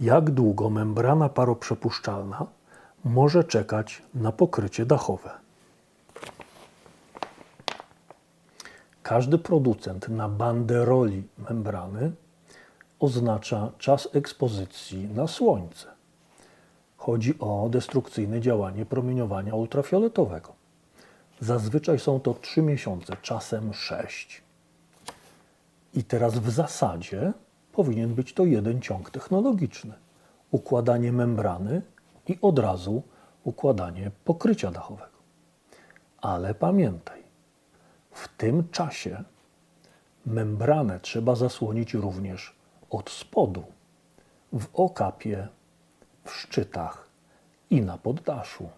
Jak długo membrana paroprzepuszczalna może czekać na pokrycie dachowe? Każdy producent na banderoli membrany oznacza czas ekspozycji na słońce. Chodzi o destrukcyjne działanie promieniowania ultrafioletowego. Zazwyczaj są to 3 miesiące, czasem 6. I teraz w zasadzie powinien być to jeden ciąg technologiczny. Układanie membrany i od razu układanie pokrycia dachowego. Ale pamiętaj, w tym czasie membranę trzeba zasłonić również od spodu, w okapie, w szczytach i na poddaszu.